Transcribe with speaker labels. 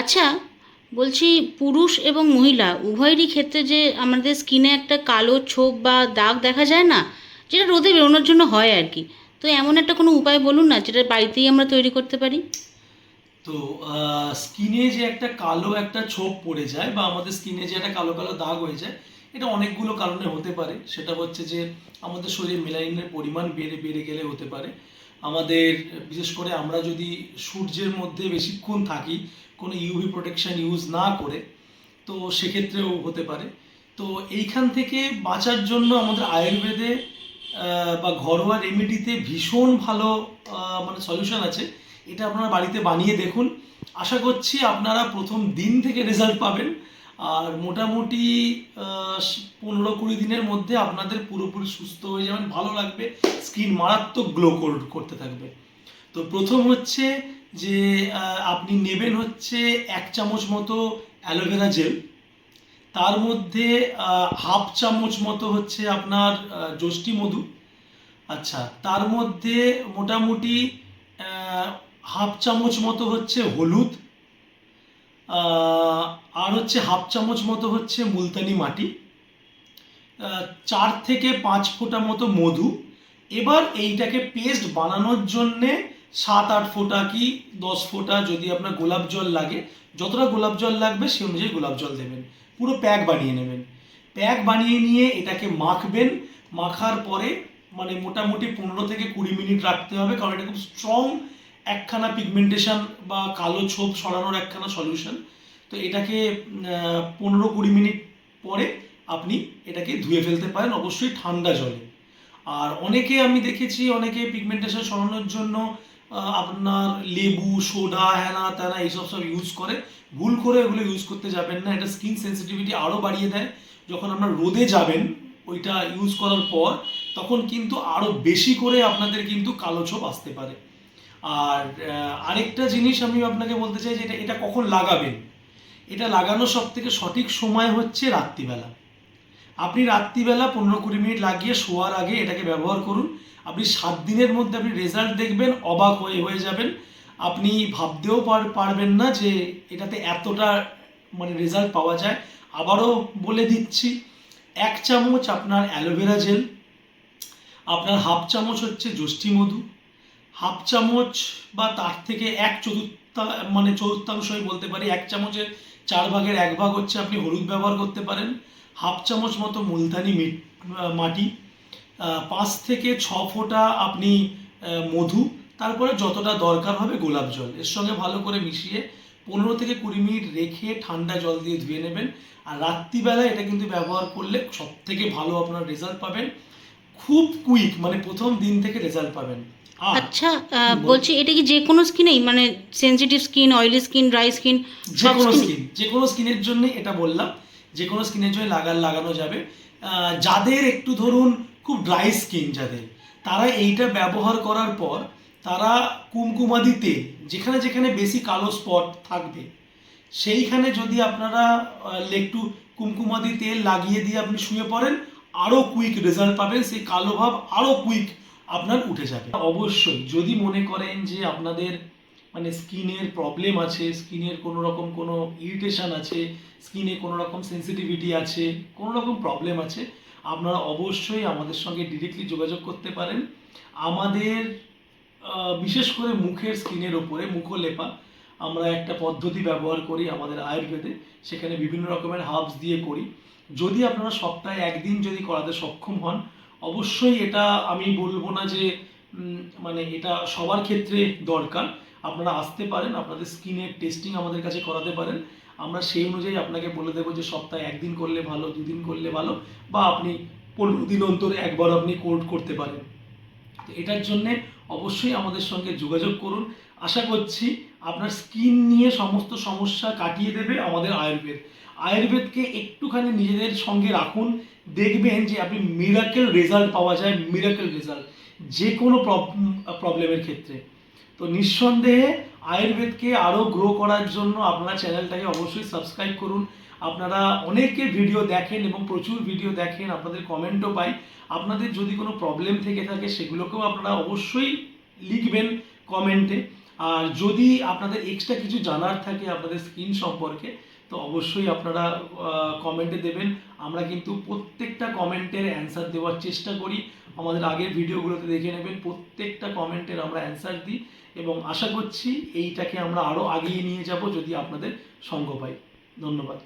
Speaker 1: আচ্ছা বলছি পুরুষ এবং মহিলা, উভয়েরই ক্ষেত্রে যে আমাদের স্কিনে একটা কালো ছোপ বা দাগ দেখা যায় না, যেটা রোদে বেরোনোর জন্য হয় আর কি, তো এমন একটা কোনো উপায় বলুন না যেটা বাড়িতেই আমরা তৈরি করতে পারি?
Speaker 2: তো স্কিনে যে একটা কালো একটা ছোপ পড়ে যায় বা আমাদের স্কিনে যে একটা কালো কালো দাগ হয়ে যায়, এটা অনেকগুলো কারণে হতে পারে। সেটা হচ্ছে যে আমাদের শরীরে মেলাইনের পরিমাণ বেড়ে বেড়ে গেলে হতে পারে। আমাদের, বিশেষ করে আমরা যদি সূর্যের মধ্যে বেশিক্ষণ থাকি, কোনো ইউভি প্রোটেকশন ইউজ না করে, তো সেক্ষেত্রেও হতে পারে। তো এইখান থেকে বাঁচার জন্য আমাদের আয়ুর্বেদে বা ঘরোয়া রেমেডিতে ভীষণ ভালো মানে সলিউশন আছে। এটা আপনারা বাড়িতে বানিয়ে দেখুন। আশা করছি আপনারা প্রথম দিন থেকে রেজাল্ট পাবেন। আর মোটামুটি পনেরো কুড়ি দিনের মধ্যে আপনাদের পুরোপুরি সুস্থ হয়ে যাবেন, ভালো লাগবে, স্কিন মারাত্মক গ্লো করতে থাকবে। তো প্রথম হচ্ছে যে আপনি নেবেন হচ্ছে এক চামচ মতো অ্যালোভেরা জেল। তার মধ্যে হাফ চামচ মতো হচ্ছে আপনার যষ্টি মধু। আচ্ছা তার মধ্যে মোটামুটি হাফ চামচ মতো হচ্ছে হলুদ। আর হচ্ছে হাফ চামচ মতো হচ্ছে মুলতানি মাটি চার থেকে পাঁচ ফোঁটা মতো মধু। এবার এইটাকে পেস্ট বানানোর জন্যে সাত আট ফোঁটা কি দশ ফোঁটা যদি আপনার গোলাপ জল লাগে, যতটা গোলাপ জল লাগবে সেই অনুযায়ী গোলাপ জল দেবেন। পুরো প্যাক বানিয়ে নেবেন। প্যাক বানিয়ে নিয়ে এটাকে মাখবেন। মাখার পরে মানে মোটামুটি পনেরো থেকে কুড়ি মিনিট রাখতে হবে, কারণ এটা খুব স্ট্রং একখানা পিগমেন্টেশন বা কালো ছোপ সরানোর একখানা সলিউশন তো এটাকে পনেরো কুড়ি মিনিট পরে আপনি এটাকে ধুয়ে ফেলতে পারেন, অবশ্যই ঠান্ডা জলে। আর অনেকে আমি দেখেছি, অনেকে পিগমেন্টেশন সরানোর জন্য আপনার লেবু, সোডা হ্যানা ত্যানা এইসব সব ইউজ করে। ভুল করে এগুলো ইউজ করতে যাবেন না, এটা স্কিন সেন্সিটিভিটি আরও বাড়িয়ে দেয়। যখন আপনার রোদে যাবেন, ওইটা ইউজ করার পর, তখন কিন্তু আরও বেশি করে আপনাদের কিন্তু কালো ছোপ আসতে পারে। আর আরেকটা জিনিস আমি আপনাকে বলতে চাই যে এটা এটা কখন লাগাবেন? এটা লাগানোর সব থেকে সঠিক সময় হচ্ছে রাত্রিবেলা। আপনি রাত্রিবেলা পনেরো কুড়ি মিনিট লাগিয়ে শোয়ার আগে এটাকে ব্যবহার করুন। আপনি সাত দিনের মধ্যে আপনি রেজাল্ট দেখবেন, অবাক হয়ে হয়ে যাবেন। আপনি ভাবতেও পারবেন না যে এটাতে এতটা মানে রেজাল্ট পাওয়া যায়। আবারও বলে দিচ্ছি, এক চামচ আপনার অ্যালোভেরা জেল, আপনার হাফ চামচ হচ্ছে যষ্টি মধু হাফ চামচ বা তার থেকে এক চতুর্থা মানে চতুর্থাংশই বলতে পারি, এক চামচের চার ভাগের এক ভাগ হচ্ছে আপনি হলুদ ব্যবহার করতে পারেন। হাফ চামচ মতো মুলতানি মিট পাঁচ থেকে ছ ফোঁটা আপনি মধু, তারপরে যতটা দরকার হবে গোলাপ জল। এর সঙ্গে ভালো করে মিশিয়ে পনেরো থেকে কুড়ি মিনিট রেখে ঠান্ডা জল দিয়ে ধুয়ে নেবেন। আর রাত্রিবেলা এটা কিন্তু ব্যবহার করলে সব থেকে ভালো আপনার রেজাল্ট পাবেন। খুব কুইক মানে প্রথম দিন থেকে রেজাল্ট পাবেন।
Speaker 1: আচ্ছা বলছি এটা কি যে কোনো স্কিনেই? মানে sensitive skin oily skin dry skin
Speaker 2: যে কোনো স্কিন যে কোনো স্কিনের জন্য এটা বললাম। যে কোনো স্কিনের জন্য লাগা লাগানো যাবে। যাদের একটু ধরুন খুব ড্রাই স্কিন যাদের তারা এইটা ব্যবহার করার পর তারা কুমকুমাদি তেল যেখানে যেখানে বেশি কালো স্পট থাকবে সেইখানে যদি আপনারা একটু কুমকুমাদি তেল লাগিয়ে দিয়ে আপনি শুয়ে পড়েন আরও কুইক রেজাল্ট পাবেন। সেই কালো ভাব আরও কুইক আপনার উঠে যাবে। অবশ্যই, যদি মনে করেন যে আপনাদের মানে স্কিনের প্রবলেম আছে, স্কিনের কোনো রকম কোনো ইরিটেশন আছে, স্কিনে কোনো রকম সেন্সিটিভিটি আছে কোনো রকম প্রবলেম আছে, আপনারা অবশ্যই আমাদের সঙ্গে ডিরেক্টলি যোগাযোগ করতে পারেন। আমাদের বিশেষ করে মুখের স্কিনের ওপরে মুখলেপা, আমরা একটা পদ্ধতি ব্যবহার করি আমাদের আয়ুর্বেদে, সেখানে বিভিন্ন রকমের হার্বস দিয়ে করি। যদি আপনারা সপ্তাহে একদিন যদি করাতে সক্ষম হন অবশ্যই এটা আমি বলব না যে মানে এটা সবার ক্ষেত্রে দরকার। আপনারা আসতে পারেন, আপনাদের স্কিনের টেস্টিং আমাদের কাছে করাতে পারেন। আমরা সেই অনুযায়ী আপনাকে বলে দেবো যে, সপ্তাহে একদিন করলে ভালো, দুদিন করলে ভালো, বা আপনি পনেরো দিন অন্তর একবার আপনি কোর্ট করতে পারেন। তো এটার জন্যে অবশ্যই আমাদের সঙ্গে যোগাযোগ করুন। আশা করছি আপনার স্কিন নিয়ে সমস্ত সমস্যা কাটিয়ে দেবে আমাদের আয়ুর্বেদ। আয়ুর্বেদকে একটুখানি নিজেদের সঙ্গে রাখুন। দেখবেন যে আপনি মিরাকেল রেজাল্ট পাওয়া যায় মিরাকেল রেজাল্ট যে কোনো প্রবলেমের ক্ষেত্রে। তো নিঃসন্দেহে আয়ুর্বেদকে আরও গ্রো করার জন্য আপনারা চ্যানেলটাকে অবশ্যই সাবস্ক্রাইব করুন। আপনারা অনেকে ভিডিও দেখেন এবং প্রচুর ভিডিও দেখেন, আপনাদের কমেন্টও পাই। আপনাদের যদি কোনো প্রবলেম থেকে থাকে, সেগুলোকেও আপনারা অবশ্যই লিখবেন কমেন্টে আর যদি আপনাদের এক্সট্রা কিছু জানার থাকে আপনাদের স্কিন সম্পর্কে তো অবশ্যই আপনারা কমেন্টে দেবেন। আমরা কিন্তু প্রত্যেকটা কমেন্টের অ্যান্সার দেওয়ার চেষ্টা করি। আমাদের আগের ভিডিওগুলোতে দেখে নেবেন, প্রত্যেকটা কমেন্টের আমরা অ্যান্সার দিই এবং আশা করছি এইটাকে আমরা আরও আগিয়ে নিয়ে যাব যদি আপনাদের সঙ্গ পাই। ধন্যবাদ।